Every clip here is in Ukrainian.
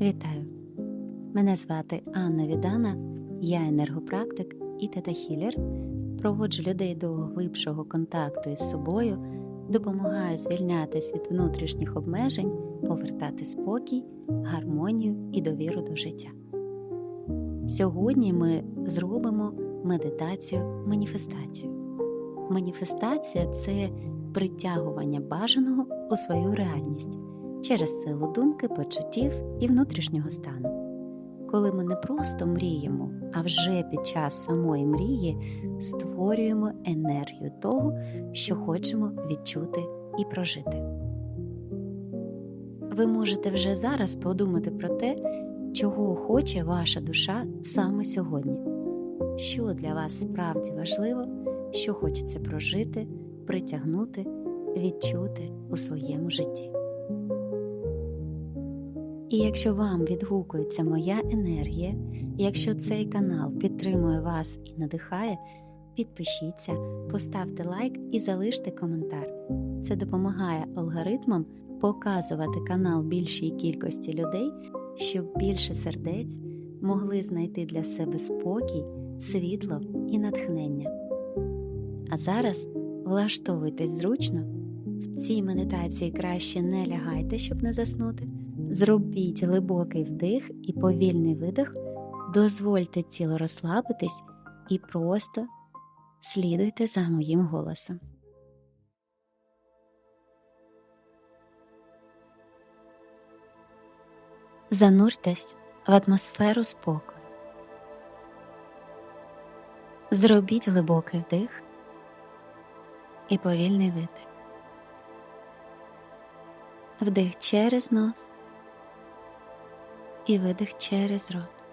Вітаю! Мене звати Анна Відана, я енергопрактик і тета-хілер. Проводжу людей до глибшого контакту із собою, допомагаю звільнятись від внутрішніх обмежень, повертати спокій, гармонію і довіру до життя. Сьогодні ми зробимо медитацію маніфестацію. Маніфестація це притягування бажаного у свою реальність через силу думки, почуттів і внутрішнього стану. Коли ми не просто мріємо, а вже під час самої мрії створюємо енергію того, що хочемо відчути і прожити. Ви можете вже зараз подумати про те, чого хоче ваша душа саме сьогодні, що для вас справді важливо, що хочеться прожити, притягнути, відчути у своєму житті. І якщо вам відгукується моя енергія, якщо цей канал підтримує вас і надихає, підпишіться, поставте лайк і залиште коментар. Це допомагає алгоритмам показувати канал більшій кількості людей, щоб більше сердець могли знайти для себе спокій, світло і натхнення. А зараз влаштовуйтесь зручно. В цій медитації краще не лягайте, щоб не заснути. Зробіть глибокий вдих і повільний видих, дозвольте тіло розслабитись і просто слідуйте за моїм голосом. Зануртесь в атмосферу спокою. Зробіть глибокий вдих і повільний видих. Вдих через нос і видих через рот.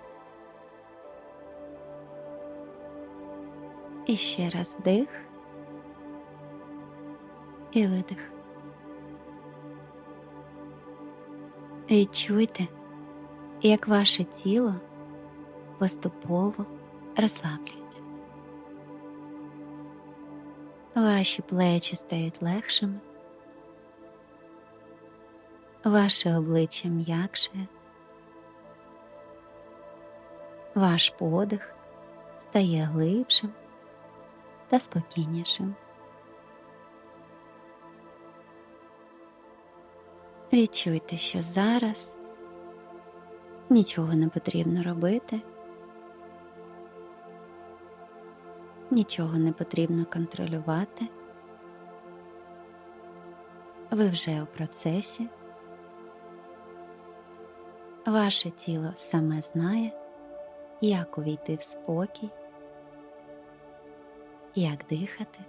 І ще раз вдих і видих. Відчуйте, як ваше тіло поступово розслаблюється. Ваші плечі стають легшими, ваше обличчя м'якше, ваш подих стає глибшим та спокійнішим. Відчуйте, що зараз нічого не потрібно робити, нічого не потрібно контролювати. Ви вже у процесі, ваше тіло саме знає, як увійти в спокій, як дихати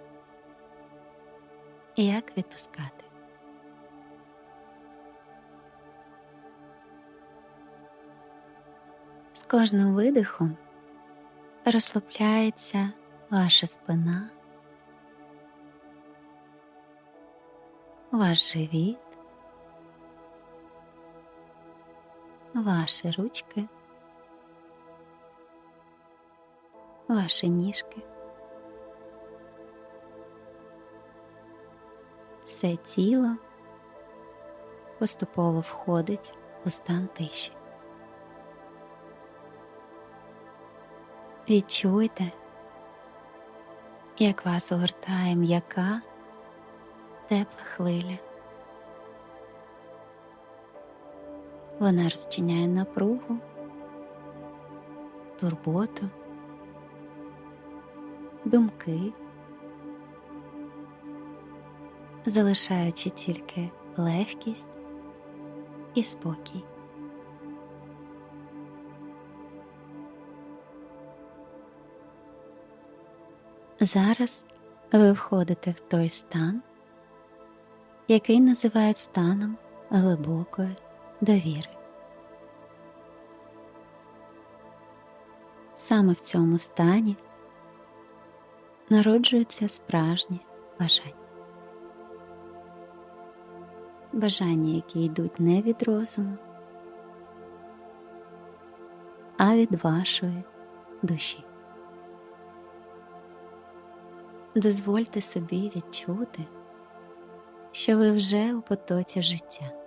як відпускати. З кожним видихом розслабляється ваша спина, ваш живіт, ваші ручки, ваші ніжки. Все тіло поступово входить у стан тиші. Відчуйте, як вас огортає м'яка, тепла хвиля. Вона розчиняє напругу, турботу, думки, залишаючи тільки легкість і спокій. Зараз ви входите в той стан, який називають станом глибокої довіри. Саме в цьому стані народжуються справжні бажання. Бажання, які йдуть не від розуму, а від вашої душі. дозвольте собі відчути, що ви вже у потоці життя.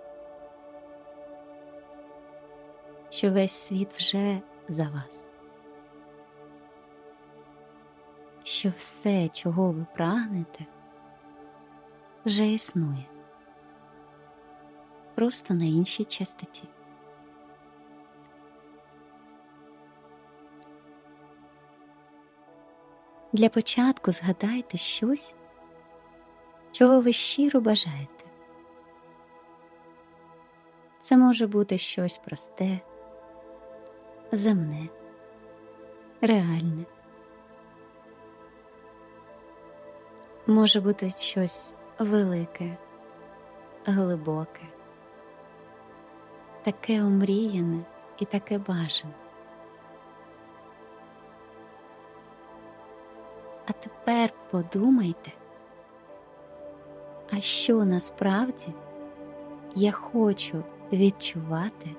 що весь світ вже за вас, що все, чого ви прагнете, вже існує, просто на іншій частоті. Для початку згадайте щось, чого ви щиро бажаєте. Це може бути щось просте, земне, реальне. Може бути щось велике, глибоке, таке омріяне і таке бажане. А тепер подумайте, а що насправді я хочу відчувати,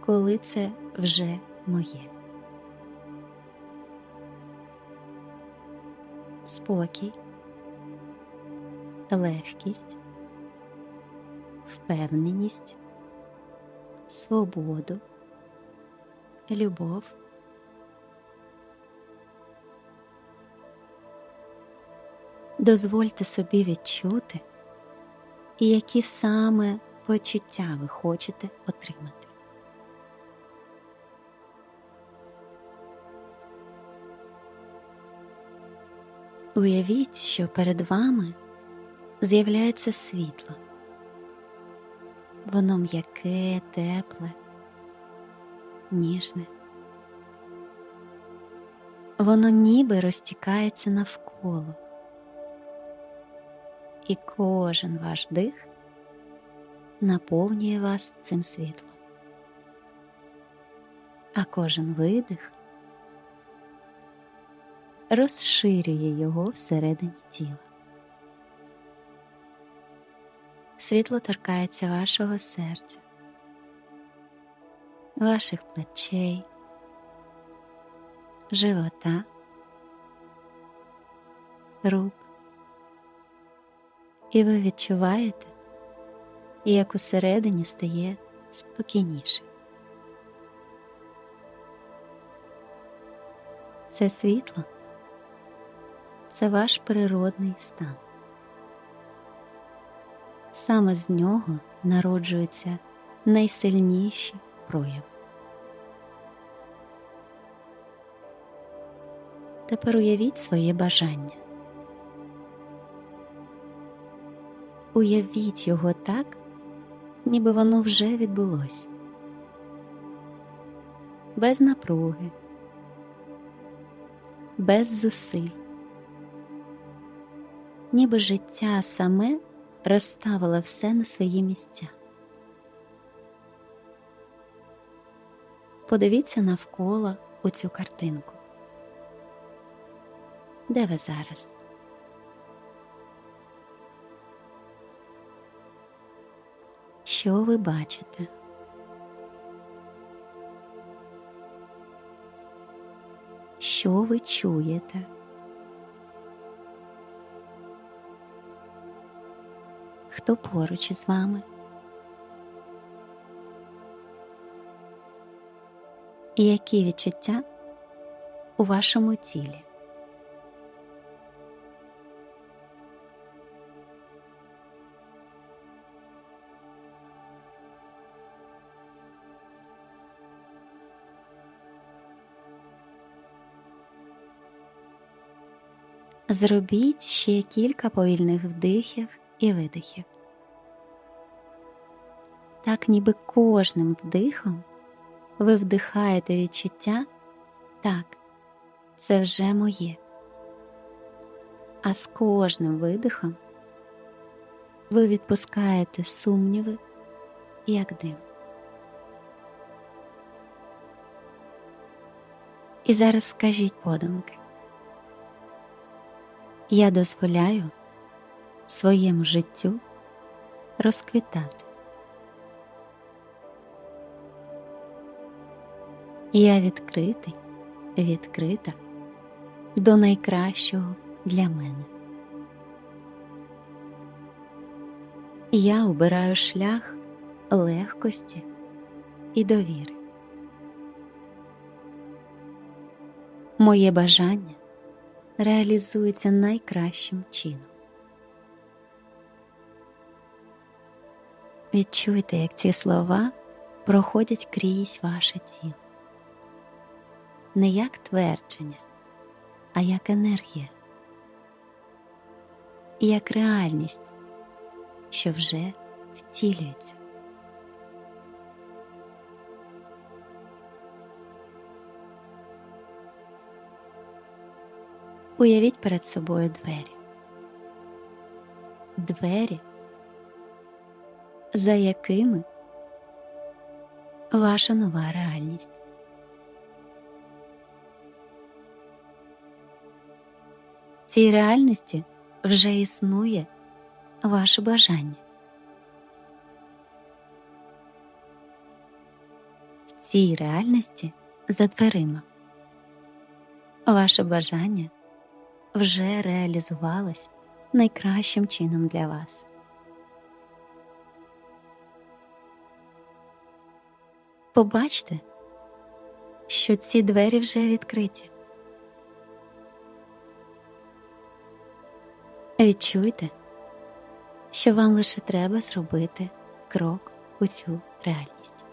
коли це вже моє. Спокій, легкість, впевненість, свободу, любов. Дозвольте собі відчути, які саме почуття ви хочете отримати. Уявіть, що перед вами з'являється світло. Воно м'яке, тепле, ніжне. Воно ніби розтікається навколо і кожен ваш дих наповнює вас цим світлом, а кожен видих розширює його всередині тіла. Світло торкається вашого серця, ваших плечей, живота, рук і ви відчуваєте, як усередині стає спокійніше. Це світло це ваш природний стан. Саме з нього народжуються найсильніші прояви. Тепер уявіть своє бажання. Уявіть його так, ніби воно вже відбулось, без напруги, без зусиль, ніби життя саме розставило все на свої місця. Подивіться навколо у цю картинку. Де ви зараз? Що ви бачите? Що ви чуєте? Хто поруч із вами? Які відчуття у вашому тілі? Зробіть ще кілька повільних вдихів і видихів. Так, ніби кожним вдихом ви вдихаєте відчуття так, це вже моє. А з кожним видихом ви відпускаєте сумніви, як дим. І зараз скажіть подумки. Я дозволяю своєму життю розквітати. Я відкритий, відкрита до найкращого для мене. Я обираю шлях легкості і довіри. Моє бажання реалізується найкращим чином. Відчуйте, як ці слова проходять крізь ваше тіло. Не як твердження, а як енергія, і як реальність, що вже втілюється. Уявіть перед собою двері. Двері, за якими ваша нова реальність. Цій реальності вже існує ваше бажання. В цій реальності за дверима ваше бажання вже реалізувалось найкращим чином для вас. Побачте, що ці двері вже відкриті. Відчуйте, що вам лише треба зробити крок у цю реальність.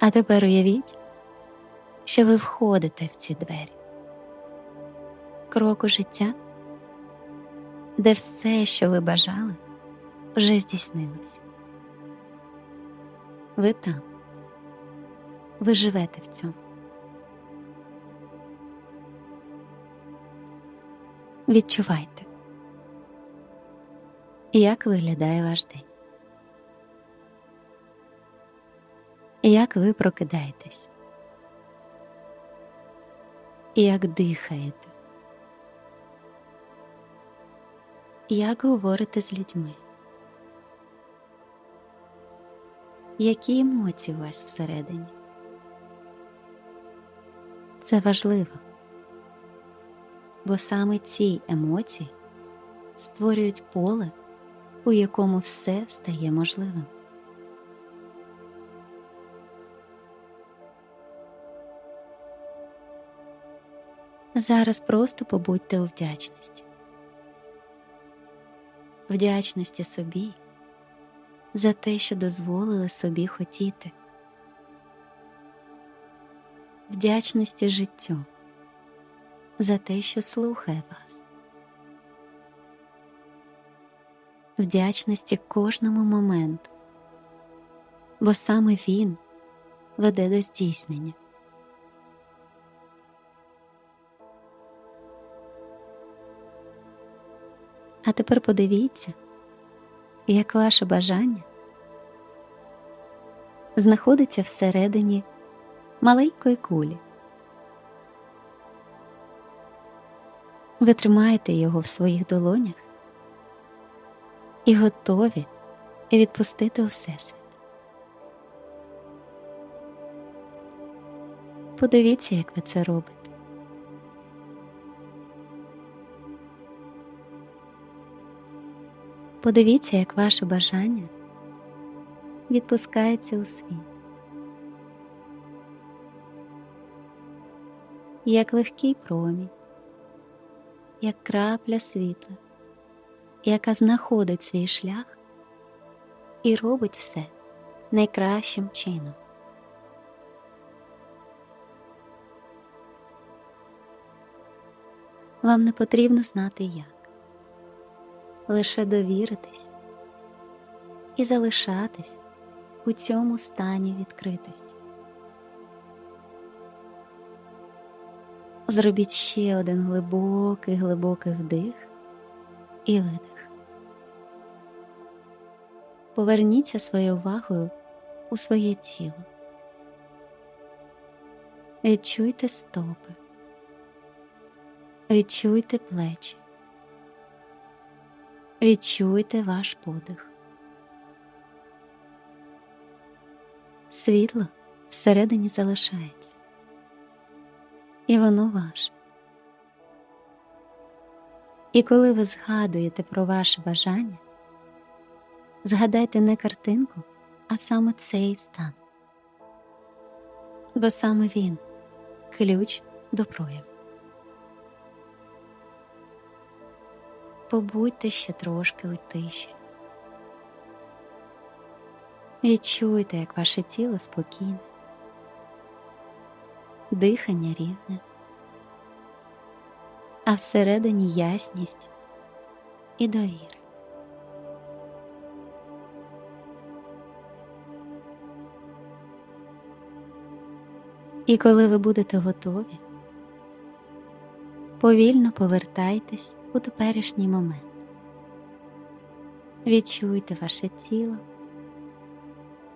А тепер уявіть, що ви входите в ці двері. Крок у життя, де все, що ви бажали, вже здійснилось. Ви там, ви живете в цьому. Відчувайте, як виглядає ваш день. Як ви прокидаєтесь? Як дихаєте? Як говорите з людьми? Які емоції у вас всередині? Це важливо, бо саме ці емоції створюють поле, у якому все стає можливим. Зараз просто побудьте у вдячності, вдячності собі за те, що дозволили собі хотіти, вдячності життю за те, що слухає вас, вдячності кожному моменту, бо саме він веде до здійснення. А тепер подивіться, як ваше бажання знаходиться всередині маленької кулі. Ви тримаєте його в своїх долонях і готові відпустити у всесвіт. Подивіться, як ви це робите. Подивіться, як ваше бажання відпускається у світ, як легкий промінь, як крапля світла, яка знаходить свій шлях і робить все найкращим чином. Вам не потрібно знати як лише довіритись і залишатись у цьому стані відкритості. Зробіть ще один глибокий глибокий вдих і видих. Поверніться своєю увагою у своє тіло. Відчуйте стопи, відчуйте плечі. Відчуйте ваш подих. Світло всередині залишається, і воно ваше. І коли ви згадуєте про ваше бажання, згадайте не картинку, а саме цей стан. Бо саме він ключ до прояву. Побудьте ще трошки у тиші. Відчуйте, як ваше тіло спокійне, дихання рівне, а всередині ясність і довіра. І коли ви будете готові, повільно повертайтесь у теперішній момент. Відчуйте ваше тіло,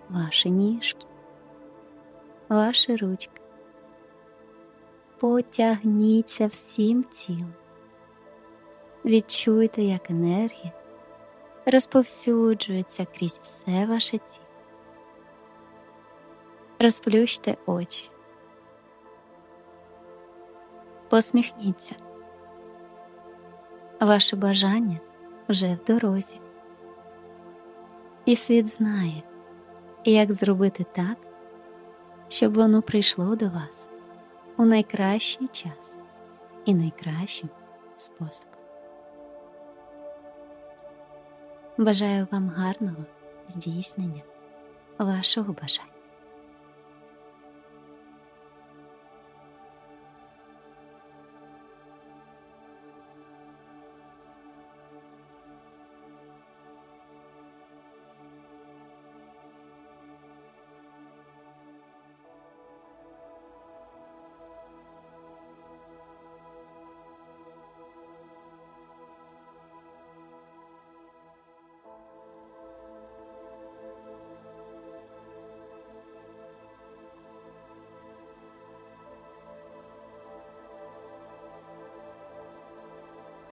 ваші ніжки, ваші ручки. Потягніться всім тілом. Відчуйте, як енергія розповсюджується крізь все ваше тіло. Розплющте очі. Посміхніться. Ваше бажання вже в дорозі. І світ знає, як зробити так, щоб воно прийшло до вас у найкращий час і найкращим способом. Бажаю вам гарного здійснення вашого бажання.